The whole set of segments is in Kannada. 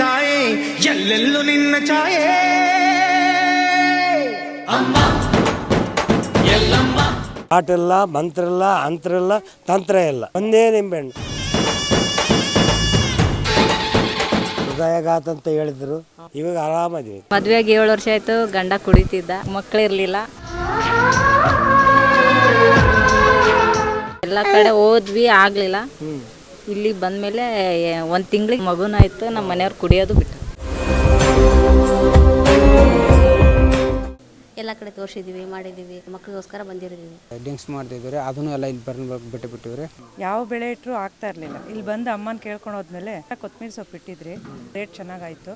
ತಾಯೇ ಎಲ್ಲೆಲ್ಲೂ ನಿನ್ನ ಛಾಯೆ. ಆಟ ಇಲ್ಲ ಮಂತ್ರ ಇಲ್ಲ ಅಂತರ ಇಲ್ಲ ತಂತ್ರ ಇಲ್ಲ ಒಂದೇ ನಿಂಬೆಣ್ಣು ಹೃದಯಘಾತ ಅಂತ ಹೇಳಿದ್ರು. ಇವಾಗ ಆರಾಮದೀವಿ. ಮದ್ವೆಗೆ ಏಳು ವರ್ಷ ಆಯ್ತು ಗಂಡ ಕುಡಿತಿದ್ದ ಮಕ್ಕಳಿರ್ಲಿಲ್ಲ ಎಲ್ಲ ಕಡೆ ಓದ್ವಿ ಆಗ್ಲಿಲ್ಲ. ಇಲ್ಲಿ ಬಂದಮೇಲೆ ಒಂದು ತಿಂಗಳಿಗೆ ಮಗುನಾಯ್ತು ನಮ್ಮ ಮನೆಯವ್ರು ಕುಡಿಯೋದು ಬಿಟ್ಟು ಎಲ್ಲ ಕಡೆ ತೋರಿಸಿದ್ದೀವಿ ಮಾಡಿದ್ದೀವಿ ಮಕ್ಕಳಿಗೋಸ್ಕರ ಬಂದಿರಿದ್ದೀವಿ ಡ್ರಿಂಕ್ಸ್ ಮಾಡ್ತಿದ್ವಿ ಅದನ್ನು ಎಲ್ಲ ಇಲ್ಲಿ ಬರ್ನ ಬಿಟ್ಟು ಬಿಟ್ಟಿವ್ರಿ ಯಾವ ಬೆಳೆ ಇಟ್ಟರು ಆಗ್ತಾ ಇರಲಿಲ್ಲ. ಇಲ್ಲಿ ಬಂದು ಅಮ್ಮನ ಕೇಳ್ಕೊಂಡು ಹೋದ್ಮೇಲೆ ಕೊತ್ತಂಬರಿ ಸೊಪ್ಪು ಇಟ್ಟಿದ್ರಿ ರೇಟ್ ಚೆನ್ನಾಗಾಯ್ತು.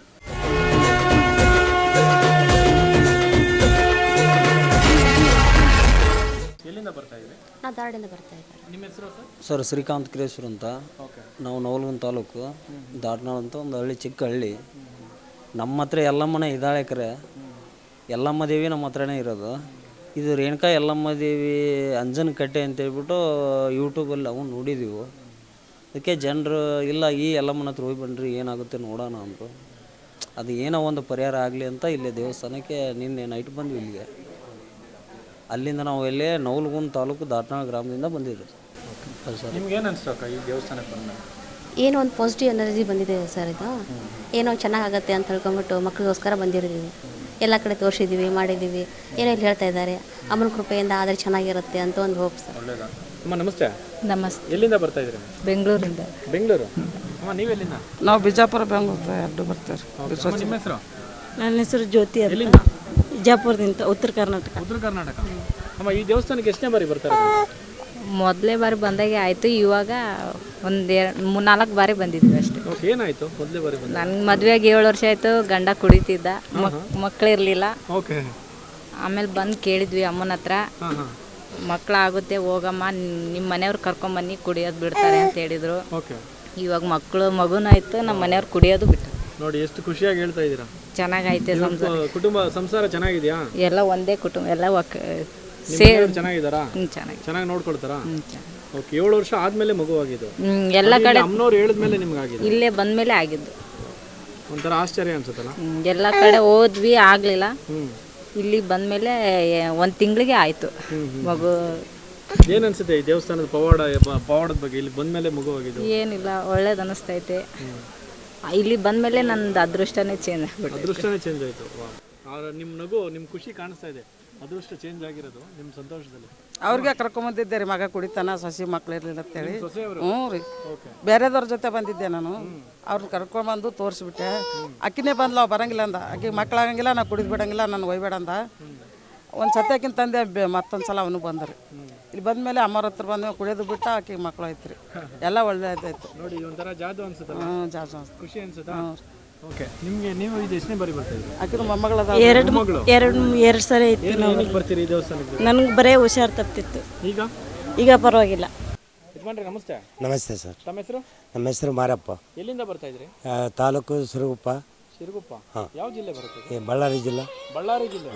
ನಾವು ದಾರಡಿಂದ ಬರ್ತಾ ಇದ್ದಾರೆ. ಸರ್? ಶ್ರೀಕಾಂತ್ ಕ್ರೇಶ್ವರ್ ಅಂತ. ನಾವು ನವಲಗುಂದ ತಾಲೂಕು ದಾಟ್ನಾಳ್ ಅಂತ ಒಂದು ಹಳ್ಳಿ ಚಿಕ್ಕ ಹಳ್ಳಿ ನಮ್ಮ ಹತ್ರ ಎಲ್ಲಮ್ಮನ ಇದ್ದಾಳೆ ಕರೆ. ಎಲ್ಲಮ್ಮ ದೇವಿ ನಮ್ಮ ಹತ್ರನೇ ಇರೋದು. ಇದು ರೇಣುಕಾ ಎಲ್ಲಮ್ಮ ದೇವಿ ಅಂಜನ ಕಟ್ಟೆ ಅಂತ ಹೇಳ್ಬಿಟ್ಟು ಯೂಟ್ಯೂಬಲ್ಲಿ ಅವು ನೋಡಿದ್ದೀವಿ ಅದಕ್ಕೆ ಜನರು ಇಲ್ಲ ಈ ಎಲ್ಲಮ್ಮನ ಹತ್ರ ಹೋಗಿ ಬನ್ನಿರಿ ಏನಾಗುತ್ತೆ ನೋಡೋಣ ಅಂತ ಅದು ಏನೋ ಒಂದು ಪರಿಹಾರ ಆಗಲಿ ಅಂತ ಇಲ್ಲೇ ದೇವಸ್ಥಾನಕ್ಕೆ ನಿನ್ನೆ ನೈಟ್ ಬಂದ್ವಿ ಇಲ್ಲಿಗೆ. ಅಲ್ಲಿಂದ ನಾವು ಎಲ್ಲೇ ನವಲಗುಂದ ತಾಲೂಕು ದಾಟನಾಳ ಗ್ರಾಮದಿಂದ ಬಂದಿದ್ವಿ ಸರ್ ಏನೋ ಒಂದು ಪಾಸಿಟಿವ್ ಎನರ್ಜಿ ಬಂದಿದೆ ಸರ್ ಇದು. ಏನೋ ಚೆನ್ನಾಗಾಗತ್ತೆ ಅಂತ ಹೇಳ್ಕೊಂಬಿಟ್ಟು ಮಕ್ಕಳಿಗೋಸ್ಕರ ಬಂದಿರಿದ್ದೀವಿ ಎಲ್ಲ ಕಡೆ ತೋರಿಸಿದ್ದೀವಿ ಮಾಡಿದ್ದೀವಿ ಏನೋ ಇಲ್ಲಿ ಹೇಳ್ತಾ ಇದ್ದಾರೆ. ಅಮ್ಮನ ಕೃಪೆಯಿಂದ ಆದರೆ ಚೆನ್ನಾಗಿರುತ್ತೆ ಅಂತ ಒಂದು ಹೋಪ್ ಸರ್. ಅಮ್ಮ ನಮಸ್ತೆ. ನಮಸ್ತೆ. ಎಲ್ಲಿಂದ ಬರ್ತಾ ಇದ್ದೀರಿ? ಬೆಂಗಳೂರಿಂದ. ಬೆಂಗಳೂರು? ಅಮ್ಮ ನೀವೆಲ್ಲಿಂದ? ನಾವು ಬಿಜಾಪುರ ಬೆಂಗಳೂರು ಎರಡು ಬರ್ತಾರೆ ನಿಮ್ಮ ಹೆಸರು? ನನ್ನ ಹೆಸರು ಜ್ಯೋತಿ ಅಂತ. ಬಿಜಾಪುರದಿಂದ ಉತ್ತರ ಕರ್ನಾಟಕ. ಉತ್ತರ ಕರ್ನಾಟಕ. ಅಮ್ಮ ಈ ದೇವಸ್ಥಾನಕ್ಕೆ ಎಷ್ಟನೇ ಬಾರಿ ಬರ್ತಾರೆ? ಮೊದಲೇ ಬಾರಿ ಬಂದಾಗೆ ಆಯಿತು ಇವಾಗ ಒಂದು ಎರಡು ನಾಲ್ಕು ಬಾರಿ ಬಂದಿದ್ವಿ ಅಷ್ಟೇ. ಓಕೆ ಏನಾಯ್ತು ಮೊದಲೇ ಬಾರಿ ಬಂದ ನನ್ನ ಮದುವೆಗೆ ಏಳು ವರ್ಷ ಆಯಿತು ಗಂಡ ಕುಡಿತಿದ್ದ ಮಕ್ ಮಕ್ಕಳಿರಲಿಲ್ಲ ಓಕೆ. ಆಮೇಲೆ ಬಂದು ಕೇಳಿದ್ವಿ ಅಮ್ಮನ ಹತ್ರ ಮಕ್ಕಳಾಗುತ್ತೆ ಹೋಗಮ್ಮ ನಿಮ್ಮ ಮನೆಯವ್ರು ಕರ್ಕೊಂಬನ್ನಿ ಕುಡಿಯೋದು ಬಿಡ್ತಾರೆ ಅಂತ ಹೇಳಿದರು. ಓಕೆ. ಇವಾಗ ಮಕ್ಕಳು ಮಗುನಾಯ್ತು ನಮ್ಮ ಮನೆಯವ್ರು ಕುಡಿಯೋದು ಬಿಟ್ಟು ನೋಡಿ ಎಷ್ಟು ಖುಷಿಯಾಗಿ ಹೇಳ್ತಾ ಇದ್ದೀರಾ? ಚೆನ್ನಾಗೈತೆ ಸಂಸಾರ. ಕುಟುಂಬ ಸಂಸಾರ ಚೆನ್ನಾಗಿದೆಯಾ? ಎಲ್ಲ ಒಂದೇ ಕುಟುಂಬ ಎಲ್ಲ ಒಕ್ ಸೇರಿ ಚೆನ್ನಾಗಿದ್ದಾರಾ? ಹ್ಞೂ ಚೆನ್ನಾಗಿ. ಚೆನ್ನಾಗಿ ನೋಡ್ಕೊಳ್ತಾರಾ? ಓಕೆ ಏಳು ವರ್ಷ ಆದ್ಮೇಲೆ ಮಗುವಾಗಿದ್ದು. ಹ್ಞೂ ಎಲ್ಲ ಕಡೆ ಅಮ್ಮನವ್ರು ಹೇಳಿದ್ಮೇಲೆ ನಿಮ್ಗೆ ಆಗಿದೆ ಇಲ್ಲೇ ಬಂದಮೇಲೆ ಆಗಿದ್ದು. ಒಂಥರ ಆಶ್ಚರ್ಯ ಅನ್ಸುತ್ತಲ್ಲ? ಹ್ಮ್, ಎಲ್ಲ ಕಡೆ ಹೋದ್ವಿ ಆಗಲಿಲ್ಲ. ಹ್ಞೂ ಇಲ್ಲಿಗೆ ಬಂದಮೇಲೆ ಒಂದು ತಿಂಗಳಿಗೆ ಆಯಿತು. ಮಗು ಏನು ಅನ್ಸುತ್ತೆ ಈ ದೇವಸ್ಥಾನದ ಪವಾಡ ಬ- ಪವಾಡದ ಬಗ್ಗೆ? ಇಲ್ಲಿ ಬಂದ್ಮೇಲೆ ಮಗುವಾಗಿದ್ದು. ಏನಿಲ್ಲ ಒಳ್ಳೇದು ಅನ್ನಿಸ್ತೈತೆ ಇಲ್ಲಿ ಬಂದಮೇಲೆ ನಂದು ಅದೃಷ್ಟನೇ ಚೇಂಜ್ ಆಗ್ಬಿಟ್ಟು ಅದೃಷ್ಟನೇ ಚೇಂಜ್ ಆಯಿತು. ನಿಮ್ಮ ನಗು ನಿಮ್ಮ ಖುಷಿ ಕಾಣಿಸ್ತಾ ಇದೆ. ಅದೃಷ್ಟ ಚೇಂಜ್ ಆಗಿರೋದು ನಿಮ್ಮ ಸಂತೋಷದಲ್ಲಿ. ಅವ್ರಿಗೆ ಕರ್ಕೊಂಬಂದಿದ್ದೆ ರೀ ಮಗ ಕುಡಿತಾನ ಸಸಿ ಮಕ್ಳು ಇರಲಿಲ್ಲ ಅಂತೇಳಿ. ಸೊಸೆಯವರು? ಹ್ಞೂ ರೀ. ಬೇರೆದವ್ರ ಜೊತೆ ಬಂದಿದ್ದೆ ನಾನು. ಅವ್ರನ್ನ ಕರ್ಕೊಂಬಂದು ತೋರಿಸ್ಬಿಟ್ಟೆ. ಅಕ್ಕಿನೇ ಬಂದ್ಲ ಅವ್ ಬರಂಗಿಲ್ಲ ಅಂದ. ಅಕ್ಕಿ ಮಕ್ಳಾಗಂಗಿಲ್ಲ ನಾ ಕುಡಿದು ಬಿಡಂಗಿಲ್ಲ ನಾನು ಒಯ್ಬೇಡ ಅಂದ. ಒಂದು ಸತ್ಯಕ್ಕಿಂತ ತಂದೆ ಬೆ- ಮತ್ತೊಂದು ಸಲ ಅವನು ಬಂದ್ರಿ. ಇಲ್ಲಿ ಬಂದಮೇಲೆ ಅಮ್ಮರ ಹತ್ರ ಬಂದ ಕುಡಿಯೋದು ಬಿಟ್ಟು ಆಕೆ ಮಕ್ಳು ಐತ್ರಿ. ಎಲ್ಲ ಒಳ್ಳೇದಾಯ್ತು. ನೋಡಿ ಒಂಥರ ಜಾದು ಅನ್ಸುತ್ತಲ್ಲ? ಹ್ಞೂ ಅನ್ಸುತ್ತೆ. ಖುಷಿ ಅನ್ಸುತ್ತಾ? ಓಕೆ ನಿಮಗೆ ನೀವು ಇದು ಎಷ್ಟನೇ ಬಾರಿ ಬರ್ತಾ ಇದ್ದೀರಿ? ಆಕಿನ ಮೊಮ್ಮಗಳದ ಎರಡು ಎರಡು ಎರಡು ಸಲ ಇತ್ತು ಏನು ಏನಕ್ಕೆ ಬರ್ತೀರಿ ಈ ದೇವಸ್ಥಾನಕ್ಕೆ? ನನಗೆ ಬರೇ ಹುಷಾರು ತಪ್ತಿತ್ತು. ಈಗ? ಈಗ ಪರವಾಗಿಲ್ಲ. ಯಜಮಾನ್ರಿ ನಮಸ್ತೆ. ನಮಸ್ತೆ ಸರ್. ತಮ್ಮ ಹೆಸರು? ನಮ್ಮ ಹೆಸರು ಮಾರಪ್ಪ. ಎಲ್ಲಿಂದ ಬರ್ತಾ ಇದ್ರಿ? ಆ, ತಾಲೂಕು ಸಿರುಗುಪ್ಪ. ಸಿರುಗುಪ್ಪ? ಯಾವ ಜಿಲ್ಲೆ ಬರುತ್ತೆ ಈ ಬಳ್ಳಾರಿ ಜಿಲ್ಲಾ. ಬಳ್ಳಾರಿ ಜಿಲ್ಲೆ.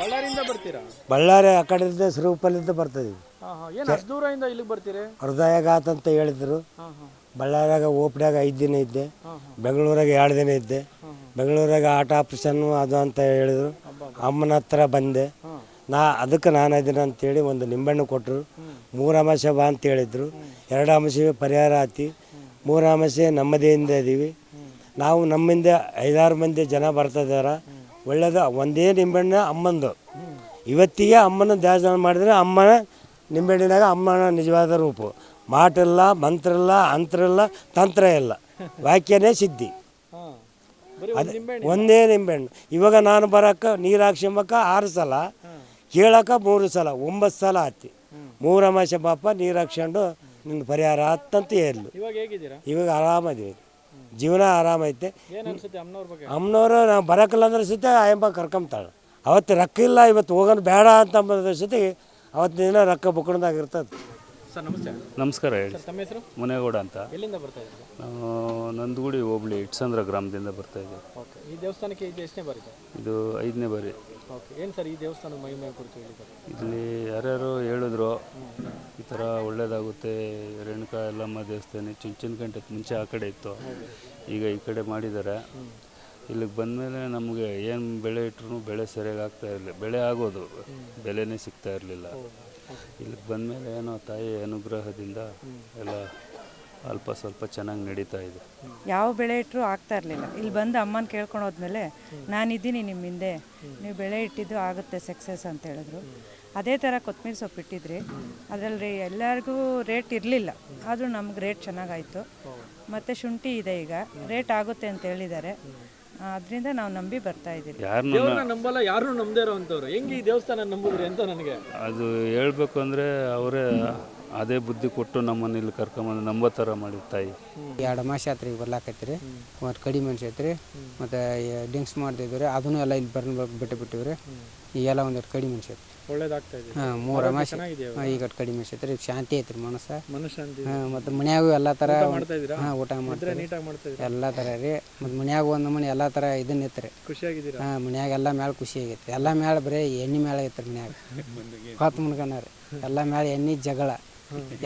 ಬಳ್ಳಾರಿಯಿಂದ ಬರ್ತೀರಾ? ಬಳ್ಳಾರಿ ಆ ಕಡೆಯಿಂದ ಸ್ವರೂಪಲ್ಲಿಂದ ಬರ್ತದೆ. ಹಾಂ ಹಾಂ. ಏನು ಅಷ್ಟು ದೂರದಿಂದ ಇಲ್ಲಿಗೆ ಬರ್ತೀರಿ? ಹೃದಯಾಘಾತ ಅಂತ ಹೇಳಿದ್ರು. ಹಾಂ ಹಾಂ. ಬಳ್ಳಾರಿಯಾಗ ಓಪಿಡ್ಯಾಗ ಐದು ದಿನ ಇದ್ದೆ. ಬೆಂಗಳೂರಾಗ ಎರಡು ದಿನ ಇದ್ದೆ. ಬೆಂಗಳೂರಾಗ ಆಟ ಆಪ್ರೇಷನ್ನು ಅದು ಅಂತ ಹೇಳಿದ್ರು. ಅಮ್ಮನ ಹತ್ರ ಬಂದೆ. ನಾ ಅದಕ್ಕೆ ನಾನು ಇದ್ದೀನಿ ಅಂತೇಳಿ ಒಂದು ನಿಂಬೆಹಣ್ಣು ಕೊಟ್ಟರು ಮೂರು ಅಮಾಸೆ ಬಾ ಅಂತ ಹೇಳಿದ್ರು. ಎರಡು ಅಮಾಸೆ ಪರಿಹಾರ ಆತಿ. ಮೂರು ನಮ್ಮದೇ ಹಿಂದೆ ಇದ್ದೀವಿ ನಾವು ನಮ್ಮಿಂದ ಐದಾರು ಮಂದಿ ಜನ ಬರ್ತಿದಾರ ಒಳ್ಳೇದು ಒಂದೇ ನಿಂಬೆಹಣ್ಣು ಅಮ್ಮಂದು. ಇವತ್ತಿಗೆ ಅಮ್ಮನ ದಾಸನ ಮಾಡಿದರೆ ಅಮ್ಮನ ನಿಂಬೆಹಣ್ಣಿನಾಗ ಅಮ್ಮನ ನಿಜವಾದ ರೂಪ. ಮಾಟಿಲ್ಲ ಮಂತ್ರ ಇಲ್ಲ ಅಂತ್ರ ಇಲ್ಲ ತಂತ್ರ ಇಲ್ಲ ವಾಕ್ಯನೇ ಸಿದ್ಧಿ. ಅದು ಒಂದೇ ನಿಂಬೆಹಣ್ಣು. ಇವಾಗ ನಾನು ಬರೋಕ್ಕೆ ನೀರು ಹಾಕ್ಸ್ಕೊಂಬಕ ಆರು ಸಲ ಕೇಳಕ್ಕೆ ಮೂರು ಸಲ ಒಂಬತ್ತು ಸಲ ಆತಿ. ಮೂರು ಅಮಾಸೆ ಪಾಪ ನೀರು ಹಾಕ್ಸ್ಕೊಂಡು ನಿನ್ನ ಪರಿಹಾರ ಆತಂತ ಹೇಳಲು. ಇವಾಗ ಆರಾಮದೀವಿ. ಜೀವನ ಆರಾಮೈತೆ ಏನು ಅನ್ಸುತ್ತೆ ಅಮ್ಮನವ್ರ ನಾವು ಬರೋಕಿಲ್ಲ ಅಂದ್ರೆ ಸಹಿತ ಆಯಮ್ಮ ಕರ್ಕೊಂತಾಳೆ ಅವತ್ತು ರೊಕ್ಕ ಇಲ್ಲ ಇವತ್ತು ಹೋಗೋಣ ಬೇಡ ಅಂತ ಅಂಬೋದ್ರ ಜೊತೆಗೆ ಅವತ್ತಿನ ದಿನ ರೊಕ್ಕ ಬುಕ್ಕೊಂಡಾಗಿರ್ತದೆ ಇರ್ತದೆ. ಸರ್ ನಮಸ್ತೆ. ನಮಸ್ಕಾರ ಹೇಳಿ. ಸರ್ ತಮ್ಮ ಹೆಸರು? ಮುನೇಗೌಡ ಅಂತ. ಎಲ್ಲಿಂದ ಬರ್ತಾ ಇದ್ದೀರಾ? ನಾವು ನಂದಗುಡಿ ಹೋಬಳಿ ಇಟ್ಸಂದ್ರ ಗ್ರಾಮದಿಂದ ಬರ್ತಾ ಇದ್ದೀವಿ. ಓಕೆ. ಈ ದೇವಸ್ಥಾನಕ್ಕೆ ಇದು ಎಷ್ಟನೇ ಬಾರಿ ಸರ್? ಇದು ಐದನೇ ಬಾರಿ. ಓಕೆ. ಏನು ಸರ್ ಈ ದೇವಸ್ಥಾನದ ಮಹಿಮೆ ಕುರಿತು ಹೇಳಿದ್ದಾರೆ? ಇಲ್ಲಿ ಯಾರ್ಯಾರು ಹೇಳಿದ್ರು ಈ ಥರ ಒಳ್ಳೇದಾಗುತ್ತೆ ರೇಣುಕಾ ಎಲ್ಲಮ್ಮ ದೇವಸ್ಥಾನ ಚುಂಚನ ಗಂಟೆ ಮುಂಚೆ ಆ ಕಡೆ ಇತ್ತು. ಈಗ ಈ ಕಡೆ ಮಾಡಿದ್ದಾರೆ. ಇಲ್ಲಿಗೆ ಬಂದಮೇಲೆ ನಮಗೆ ಏನು ಬೆಳೆ ಇಟ್ರು ಬೆಳೆ ಸರಿಯಾಗಿ ಆಗ್ತಾ ಇರಲಿಲ್ಲ ಬೆಳೆ ಆಗೋದು. ಬೆಲೆನೇ ಸಿಗ್ತಾ ಇರಲಿಲ್ಲ. ಇಲ್ಲಿಗೆ ಬಂದಮೇಲೆ ಏನೋ ತಾಯಿ ಅನುಗ್ರಹದಿಂದ ಎಲ್ಲ ಅಲ್ಪ ಸ್ವಲ್ಪ ಚೆನ್ನಾಗಿ ನಡೀತಾ ಇದೆ. ಯಾವ ಬೆಳೆ ಇಟ್ಟರು ಆಗ್ತಾ ಇರಲಿಲ್ಲ. ಇಲ್ಲಿ ಬಂದು ಅಮ್ಮನ ಕೇಳ್ಕೊಂಡು ಹೋದ್ಮೇಲೆ ನಾನಿದ್ದೀನಿ ನಿಮ್ಮ ಹಿಂದೆ. ನೀವು ಬೆಳೆ ಇಟ್ಟಿದ್ದು ಆಗುತ್ತೆ, ಸಕ್ಸಸ್ ಅಂತ ಹೇಳಿದ್ರು. ಅದೇ ಥರ ಕೊತ್ತಂಬರಿ ಸೊಪ್ಪು ಇಟ್ಟಿದ್ರಿ. ಅದರಲ್ಲಿ ಎಲ್ಲರಿಗೂ ರೇಟ್ ಇರಲಿಲ್ಲ. ಆದರೂ ನಮ್ಗೆ ರೇಟ್ ಚೆನ್ನಾಗಾಯಿತು ಮತ್ತು ಶುಂಠಿ ಇದೆ ಈಗ. ರೇಟ್ ಆಗುತ್ತೆ ಅಂತ ಹೇಳಿದ್ದಾರೆ. ಅದರಿಂದ ನಾವು ನಂಬಿ ಬರ್ತಾ ಇದ್ದೀವಿ ಯಾರು ನಂಬಲ್ಲ ಯಾರು ನಂಬದೇ ಇರೋವಂಥವ್ರು. ಹೆಂಗೆ ಈ ದೇವಸ್ಥಾನ ನಂಬಿದ್ರಿ ಅಂತ ನನಗೆ? ಅದು ಹೇಳ್ಬೇಕು ಅಂದ್ರೆ ಅವರೇ ಅದೇ ಬುದ್ಧಿ ಕೊಟ್ಟು ನಮ್ಮನ್ನ ಇಲ್ಲಿ ಕರ್ಕೊಂಬಂದು ನಂಬೋ ಥರ ಮಾಡಿದ ತಾಯಿ. ಎರಡು ಮಾಸ ಆತ್ರಿ ಈಗ ಬರ್ಲಾಕೈತ್ರಿ ಮತ್ತು ಕಡಿಮೆ ಮನುಷ್ಯ ಐತ್ರಿ. ಮತ್ತು ಡಿಂಕ್ಸ್ ಮಾಡ್ತಿದ್ರಿ ಅದನ್ನು ಎಲ್ಲ ಇಲ್ಲಿ ಬರ್ನ ಬಿಟ್ಟು ಬಿಟ್ಟಿವ್ರಿ. ಈಗೆಲ್ಲ ಒಂದೆರಡು ಕಡಿಮೆ ಮನುಷ್ಯ ಐತ್ರಿ. ಒಳ್ಳೇದಾಗ್ತಾ ಇದೆ. ಹಾಂ ಮೂರು ಅಮಾಸೆ ಚೆನ್ನಾಗಿದೆಯಾ? ಹಾಂ ಈಗ ಕಡಿಮೆ ಐತ್ರಿ ಶಾಂತಿ ಐತ್ರಿ ಮನಸ್ಸ. ಮನಃಶಾಂತಿ ಹಾಂ ಮತ್ತು ಮನ್ಯಾಗೂ ಎಲ್ಲ ಥರ ಮಾಡ್ತಾ ಇದ್ದೀರಾ? ಹಾಂ ಊಟ ಮಾಡ್ತಾರೆ ನೀಟಾಗಿ ಮಾಡ್ತಾ ಇದ್ದೀರಾ? ಎಲ್ಲ ಥರ ರೀ. ಮತ್ತು ಮನ್ಯಾಗ ಒಂದು ಮನೆ ಎಲ್ಲಾ ತರ ಇದನ್ನ ಖುಷಿಯಾಗಿದ್ದೀರಾ? ಹಾಂ ಮನ್ಯಾಗ ಎಲ್ಲ ಮ್ಯಾಲ ಖುಷಿ ಆಗೈತಿ ಎಲ್ಲ ಮ್ಯಾಲ ಬರೀ ಎಣ್ಣೆ ಮ್ಯಾಲ ಐತ್ರಿ ಮನ್ಯಾಗ. ಹೊತ್ತು ಮುನ್ಕನ ರೀ. ಎಲ್ಲ ಮ್ಯಾಲ ಎಣ್ಣಿ ಜಗಳ.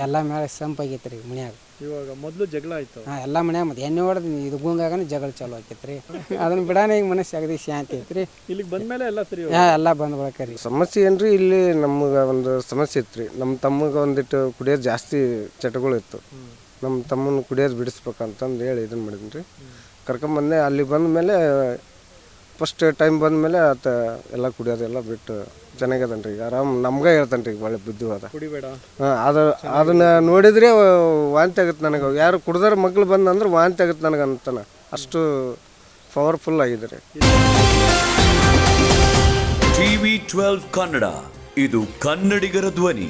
ಎಲ್ಲ ಮೇಲೆ ಸಂಪಾಗೈತೆ ರೀ ಮನ್ಯಾಗ. ಇವಾಗ ಮೊದಲು ಜಗಳ ಆಯ್ತು. ಹಾಂ ಎಲ್ಲ ಮನ್ಯಾಗ ಮತ್ತೆ ಎಣ್ಣೆ ಹೊಡೆದು ಇದು ಗುಂಗಾಗನ ಜಗಳ ಚಾಲು ಆಕೈತೆ ರೀ ಅದನ್ನ ಬಿಡಾನೆ ಈಗ ಮನಸ್ಸು ಆಗದಿ ಶಾಂತಿ ಐತ್ರಿ ಇಲ್ಲಿಗೆ ಬಂದ್ಮೇಲೆ ಎಲ್ಲ ಸರಿ ಹಾಂ ಎಲ್ಲ ಬಂದ್ ಬಳಕ ರೀ ಸಮಸ್ಯೆ ಏನ್ರಿ ಇಲ್ಲಿ ನಮ್ಗೆ ಒಂದು ಸಮಸ್ಯೆ ಇತ್ತು ರೀ ನಮ್ಮ ತಮ್ಮಗೆ ಒಂದಿಟ್ಟು ಕುಡಿಯೋದು ಜಾಸ್ತಿ ಚಟಗಳು ಇತ್ತು. ನಮ್ಮ ತಮ್ಮನ ಕುಡಿಯೋದು ಬಿಡಿಸ್ಬೇಕಂತಂದು ಹೇಳಿ ಇದನ್ನ ಮಾಡಿದ್ರಿ ರೀ ಕರ್ಕೊಂಬಂದೆ ಅಲ್ಲಿ ಬಂದ ಮೇಲೆ ಫಸ್ಟ್ ಟೈಮ್ ಬಂದ ಮೇಲೆ ಆತ ಎಲ್ಲ ಕುಡಿಯೋದೆಲ್ಲ ಬಿಟ್ಟು ಚೆನ್ನಾಗದನ್ ಈಗ ಆರಾಮ್ ನಮ್ಗೆ ಹೇಳ್ತಾನೆ ಈಗ ಭಾಳ ಬುದ್ಧಿವಾದ. ಕುಡಿಬೇಡ. ಹಾಂ ಅದು ಅದನ್ನ ನೋಡಿದ್ರೆ ವಾಂತಿ ಆಗುತ್ತೆ ನನಗೆ. ಯಾರು ಕುಡ್ದಾರ ಮಕ್ಳು ಬಂದಂದ್ರೆ ವಾಂತಿ ಆಗುತ್ತೆ ನನಗೆ ಅಂತಾನೆ. ಅಷ್ಟು ಪವರ್ಫುಲ್ ಆಗಿದೆ ರೀ ಟಿವಿ ಟ್ವೆಲ್ವ್ ಕನ್ನಡ. ಇದು ಕನ್ನಡಿಗರ ಧ್ವನಿ.